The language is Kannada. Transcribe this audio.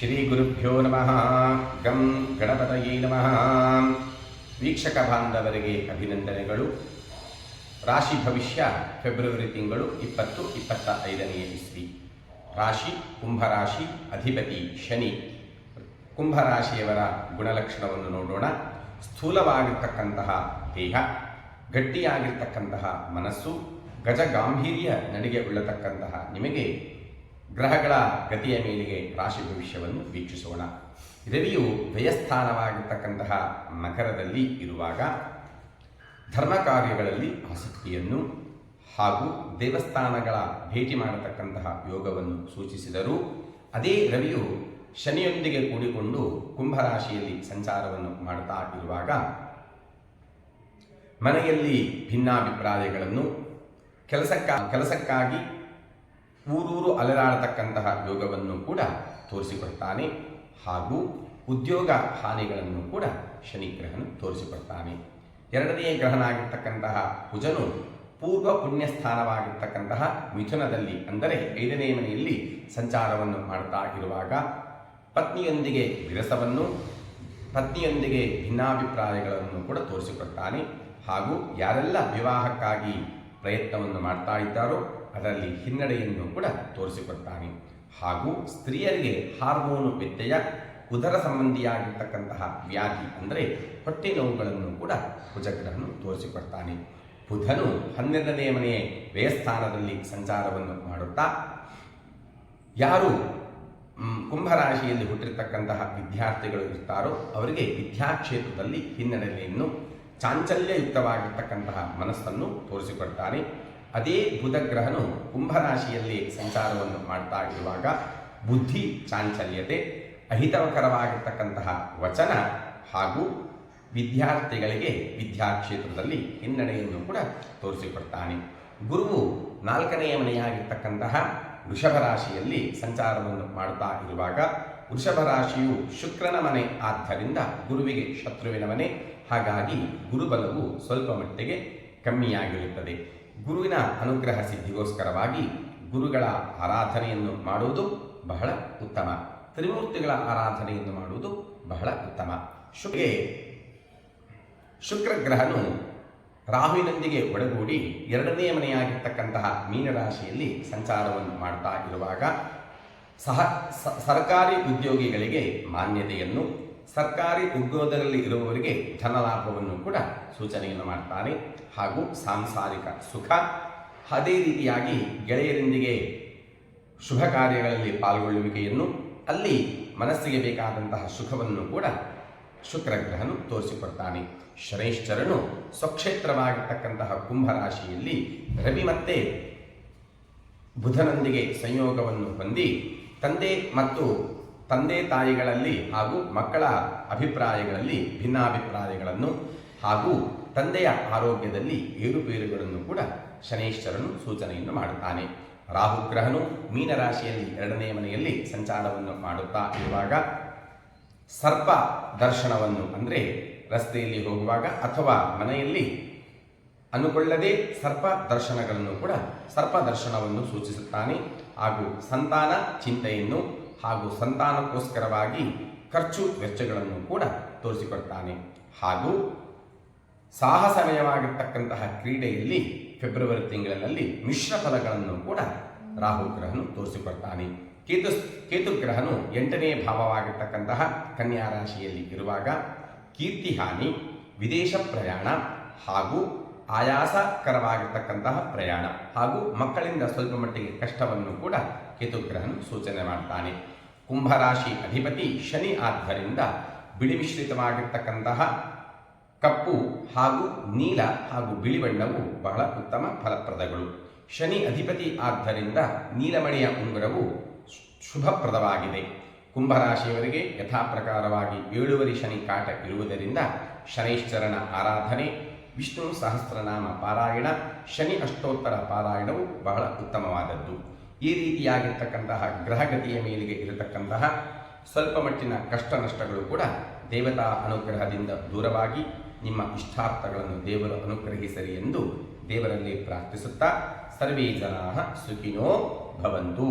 ಶ್ರೀ ಗುರುಭ್ಯೋ ನಮಃ. ಗಂ ಗಣಪತಯೇ ನಮಃ. ವೀಕ್ಷಕ ಬಾಂಧವರಿಗೆ ಅಭಿನಂದನೆಗಳು. ರಾಶಿ ಭವಿಷ್ಯ ಫೆಬ್ರವರಿ ತಿಂಗಳು ಇಪ್ಪತ್ತು ಇಪ್ಪತ್ತ ಐದನೆಯ ಇಸ್ವಿ. ರಾಶಿ, ಕುಂಭರಾಶಿ, ಅಧಿಪತಿ ಶನಿ. ಕುಂಭರಾಶಿಯವರ ಗುಣಲಕ್ಷಣವನ್ನು ನೋಡೋಣ. ಸ್ಥೂಲವಾಗಿರ್ತಕ್ಕಂತಹ ದೇಹ, ಗಟ್ಟಿಯಾಗಿರ್ತಕ್ಕಂತಹ ಮನಸ್ಸು ಗಜ ಗಾಂಭೀರ್ಯ ನಡಿಗೆ ಉಳ್ಳತಕ್ಕಂತಹ ನಿಮಗೆ ಗ್ರಹಗಳ ಗತಿಯ ಮೇಲೆಗೆ ರಾಶಿ ಭವಿಷ್ಯವನ್ನು ವೀಕ್ಷಿಸೋಣ. ರವಿಯು ವ್ಯಯಸ್ಥಾನವಾಗಿರ್ತಕ್ಕಂತಹ ಮಕರದಲ್ಲಿ ಇರುವಾಗ ಧರ್ಮ ಕಾರ್ಯಗಳಲ್ಲಿ ಆಸಕ್ತಿಯನ್ನು ಹಾಗೂ ದೇವಸ್ಥಾನಗಳ ಭೇಟಿ ಮಾಡತಕ್ಕಂತಹ ಯೋಗವನ್ನು ಸೂಚಿಸಿದರು. ಅದೇ ರವಿಯು ಶನಿಯೊಂದಿಗೆ ಕೂಡಿಕೊಂಡು ಕುಂಭರಾಶಿಯಲ್ಲಿ ಸಂಚಾರವನ್ನು ಮಾಡುತ್ತಾ ಇರುವಾಗ ಮನೆಯಲ್ಲಿ ಭಿನ್ನಾಭಿಪ್ರಾಯಗಳನ್ನು ಕೆಲಸಕ್ಕ, ಕೆಲಸಕ್ಕಾಗಿ ಊರೂರು ಅಲೆದಾಡತಕ್ಕಂತಹ ಯೋಗವನ್ನು ಕೂಡ ತೋರಿಸಿಕೊಡ್ತಾನೆ ಹಾಗೂ ಉದ್ಯೋಗ ಹಾನಿಗಳನ್ನು ಕೂಡ ಶನಿ ಗ್ರಹನು ತೋರಿಸಿಕೊಡ್ತಾನೆ. ಎರಡನೆಯ ಗ್ರಹನಾಗಿರ್ತಕ್ಕಂತಹ ಕುಜನು ಪೂರ್ವ ಪುಣ್ಯ ಸ್ಥಾನವಾಗಿರ್ತಕ್ಕಂತಹ ಮಿಥುನದಲ್ಲಿ ಅಂದರೆ ಐದನೇ ಮನೆಯಲ್ಲಿ ಸಂಚಾರವನ್ನು ಮಾಡ್ತಾ ಇರುವಾಗ ಪತ್ನಿಯೊಂದಿಗೆ ವಿರಸವನ್ನು, ಪತ್ನಿಯೊಂದಿಗೆ ಭಿನ್ನಾಭಿಪ್ರಾಯಗಳನ್ನು ಕೂಡ ತೋರಿಸಿಕೊಡ್ತಾನೆ ಹಾಗೂ ಯಾರೆಲ್ಲ ವಿವಾಹಕ್ಕಾಗಿ ಪ್ರಯತ್ನವನ್ನು ಮಾಡ್ತಾ ಇದ್ದಾರೋ, ಅದರಲ್ಲಿ ಹಿನ್ನಡೆಯನ್ನು ಕೂಡ ತೋರಿಸಿಕೊಡ್ತಾನೆ. ಹಾಗೂ ಸ್ತ್ರೀಯರಿಗೆ ಹಾರ್ಮೋನು ವ್ಯತ್ಯಯ, ಉದರ ಸಂಬಂಧಿಯಾಗಿರ್ತಕ್ಕಂತಹ ವ್ಯಾಧಿ ಅಂದರೆ ಹೊಟ್ಟೆ ನೋವುಗಳನ್ನು ಕೂಡ ಕುಜಗ್ರಹನು ತೋರಿಸಿಕೊಡ್ತಾನೆ. ಬುಧನು ಹನ್ನೆರಡನೇ ಮನೆಯ ವ್ಯಯಸ್ಥಾನದಲ್ಲಿ ಸಂಚಾರವನ್ನು ಮಾಡುತ್ತಾ, ಯಾರು ಕುಂಭರಾಶಿಯಲ್ಲಿ ಹುಟ್ಟಿರ್ತಕ್ಕಂತಹ ವಿದ್ಯಾರ್ಥಿಗಳು ಇರ್ತಾರೋ, ಅವರಿಗೆ ವಿದ್ಯಾಕ್ಷೇತ್ರದಲ್ಲಿ ಹಿನ್ನಡೆಯನ್ನು ಚಾಂಚಲ್ಯಯುಕ್ತವಾಗಿರ್ತಕ್ಕಂತಹ ಮನಸ್ಸನ್ನು ತೋರಿಸಿಕೊಡ್ತಾನೆ. ಅದೇ ಬುಧಗ್ರಹನು ಕುಂಭರಾಶಿಯಲ್ಲಿ ಸಂಚಾರವನ್ನು ಮಾಡ್ತಾ ಇರುವಾಗ ಬುದ್ಧಿ, ಚಾಂಚಲ್ಯತೆ ಅಹಿತಕರವಾಗಿರ್ತಕ್ಕಂತಹ ವಚನ ಹಾಗೂ ವಿದ್ಯಾರ್ಥಿಗಳಿಗೆ ವಿದ್ಯಾಕ್ಷೇತ್ರದಲ್ಲಿ ಹಿನ್ನಡೆಯನ್ನು ಕೂಡ ತೋರಿಸಿಕೊಡ್ತಾನೆ. ಗುರುವು ನಾಲ್ಕನೆಯ ಮನೆಯಾಗಿರ್ತಕ್ಕಂತಹ ವೃಷಭ ರಾಶಿಯಲ್ಲಿ ಸಂಚಾರವನ್ನು ಮಾಡ್ತಾ ಇರುವಾಗ ವೃಷಭ ರಾಶಿಯು ಶುಕ್ರನ ಮನೆ ಆದ್ದರಿಂದ ಗುರುವಿಗೆ ಶತ್ರುವಿನ ಮನೆ. ಹಾಗಾಗಿ ಗುರುಬಲವು ಸ್ವಲ್ಪ ಮಟ್ಟಿಗೆ ಕಮ್ಮಿಯಾಗಿರುತ್ತದೆ. ಗುರುವಿನ ಅನುಗ್ರಹ ಸಿದ್ಧಿಗೋಸ್ಕರವಾಗಿ ಗುರುಗಳ ಆರಾಧನೆಯನ್ನು ಮಾಡುವುದು ಬಹಳ ಉತ್ತಮ. ತ್ರಿಮೂರ್ತಿಗಳ ಆರಾಧನೆಯನ್ನು ಮಾಡುವುದು ಬಹಳ ಉತ್ತಮ. ಶುಕ್ರ ಶುಕ್ರಗ್ರಹನು ರಾಹುವಿನೊಂದಿಗೆ ಒಡಗೂಡಿ ಎರಡನೇ ಮನೆಯಾಗಿರ್ತಕ್ಕಂತಹ ಮೀನರಾಶಿಯಲ್ಲಿ ಸಂಚಾರವನ್ನು ಮಾಡ್ತಾ ಇರುವಾಗ ಸಹ ಸರ್ಕಾರಿ ಉದ್ಯೋಗಿಗಳಿಗೆ ಮಾನ್ಯತೆಯನ್ನು, ಸರ್ಕಾರಿ ಉದ್ಯೋಗದಲ್ಲಿ ಇರುವವರಿಗೆ ಧನಲಾಭವನ್ನು ಕೂಡ ಸೂಚನೆಯನ್ನು ಮಾಡ್ತಾನೆ ಹಾಗೂ ಸಾಂಸಾರಿಕ ಸುಖ, ಅದೇ ರೀತಿಯಾಗಿ ಗೆಳೆಯರೊಂದಿಗೆ ಶುಭ ಕಾರ್ಯಗಳಲ್ಲಿ ಪಾಲ್ಗೊಳ್ಳುವಿಕೆಯನ್ನು, ಅಲ್ಲಿ ಮನಸ್ಸಿಗೆ ಬೇಕಾದಂತಹ ಸುಖವನ್ನು ಕೂಡ ಶುಕ್ರಗ್ರಹನು ತೋರಿಸಿಕೊಡ್ತಾನೆ. ಶನೈಶ್ಚರನು ಸ್ವಕ್ಷೇತ್ರವಾಗಿರ್ತಕ್ಕಂತಹ ಕುಂಭರಾಶಿಯಲ್ಲಿ ರವಿ ಮತ್ತೆ ಬುಧನೊಂದಿಗೆ ಸಂಯೋಗವನ್ನು ಹೊಂದಿ ತಂದೆ ಮತ್ತು ತಂದೆ ತಾಯಿಗಳಲ್ಲಿ ಹಾಗೂ ಮಕ್ಕಳ ಅಭಿಪ್ರಾಯಗಳಲ್ಲಿ, ಭಿನ್ನಾಭಿಪ್ರಾಯಗಳನ್ನು ಹಾಗೂ ತಂದೆಯ ಆರೋಗ್ಯದಲ್ಲಿ ಏರುಪೇರುಗಳನ್ನು ಕೂಡ ಶನೈಶ್ವರನು ಸೂಚನೆಯನ್ನು ಮಾಡುತ್ತಾನೆ. ರಾಹುಗ್ರಹನು ಮೀನರಾಶಿಯಲ್ಲಿ ಎರಡನೇ ಮನೆಯಲ್ಲಿ ಸಂಚಾರವನ್ನು ಮಾಡುತ್ತಾ ಇರುವಾಗ ಸರ್ಪ ದರ್ಶನವನ್ನು ಅಂದರೆ ರಸ್ತೆಯಲ್ಲಿ ಹೋಗುವಾಗ ಅಥವಾ ಮನೆಯಲ್ಲಿ ಅನುಕೊಳ್ಳದೆ ಸರ್ಪ ದರ್ಶನಗಳನ್ನು ಕೂಡ ಸರ್ಪ ದರ್ಶನವನ್ನು ಸೂಚಿಸುತ್ತಾನೆ. ಹಾಗೂ ಸಂತಾನ ಚಿಂತೆಯನ್ನು ಹಾಗೂ ಸಂತಾನಕ್ಕೋಸ್ಕರವಾಗಿ ಖರ್ಚು ವೆಚ್ಚಗಳನ್ನು ಕೂಡ ತೋರಿಸಿಕೊಡ್ತಾನೆ. ಹಾಗೂ ಸಾಹಸಮಯವಾಗಿರ್ತಕ್ಕಂತಹ ಕ್ರೀಡೆಯಲ್ಲಿ ಫೆಬ್ರವರಿ ತಿಂಗಳಿನಲ್ಲಿ ಮಿಶ್ರ ಫಲಗಳನ್ನು ಕೂಡ ರಾಹು ಗ್ರಹನು ತೋರಿಸಿಕೊಡ್ತಾನೆ. ಕೇತು ಕೇತುಗ್ರಹನು ಎಂಟನೇ ಭಾವವಾಗಿರ್ತಕ್ಕಂತಹ ಕನ್ಯಾ ರಾಶಿಯಲ್ಲಿ ಇರುವಾಗ ಕೀರ್ತಿ ಹಾನಿ, ವಿದೇಶ ಪ್ರಯಾಣ ಹಾಗೂ ಆಯಾಸಕರವಾಗಿರ್ತಕ್ಕಂತಹ ಪ್ರಯಾಣ ಹಾಗೂ ಮಕ್ಕಳಿಂದ ಸ್ವಲ್ಪ ಮಟ್ಟಿಗೆ ಕಷ್ಟವನ್ನು ಕೂಡ ಕೇತುಗ್ರಹನು ಸೂಚನೆ ಮಾಡ್ತಾನೆ. ಕುಂಭರಾಶಿ ಅಧಿಪತಿ ಶನಿ ಆದ್ದರಿಂದ ಬಿಳಿ ಮಿಶ್ರಿತವಾಗಿರ್ತಕ್ಕಂತಹ ಕಪ್ಪು ಹಾಗೂ ನೀಲ ಹಾಗೂ ಬಿಳಿ ಬಣ್ಣವು ಬಹಳ ಉತ್ತಮ ಫಲಪ್ರದಗಳು. ಶನಿ ಅಧಿಪತಿ ಆದ್ದರಿಂದ ನೀಲಮಣಿಯ ಉಂಗುರವು ಶುಭಪ್ರದವಾಗಿದೆ. ಕುಂಭರಾಶಿಯವರಿಗೆ ಯಥಾಪ್ರಕಾರವಾಗಿ ಏಳುವರಿ ಶನಿ ಕಾಟ ಇರುವುದರಿಂದ ಶನೈಶ್ಚರಣ ಆರಾಧನೆ ವಿಷ್ಣು ಸಹಸ್ರನಾಮ ಪಾರಾಯಣ, ಶನಿ ಅಷ್ಟೋತ್ತರ ಪಾರಾಯಣವು ಬಹಳ ಉತ್ತಮವಾದದ್ದು. ಈ ರೀತಿಯಾಗಿರ್ತಕ್ಕಂತಹ ಗ್ರಹಗತಿಯ ಮೇಲಿಗೆ ಇರತಕ್ಕಂತಹ ಸ್ವಲ್ಪ ಮಟ್ಟಿನ ಕಷ್ಟ ನಷ್ಟಗಳು ಕೂಡ ದೇವತಾ ಅನುಗ್ರಹದಿಂದ ದೂರವಾಗಿ ನಿಮ್ಮ ಇಷ್ಟಾರ್ಥಗಳನ್ನು ದೇವರು ಅನುಗ್ರಹಿಸಲಿ ಎಂದು ದೇವರಲ್ಲಿ ಪ್ರಾರ್ಥಿಸುತ್ತಾ ಸರ್ವೇ ಜನಾ ಸುಖಿನೋ ಭವಂತು.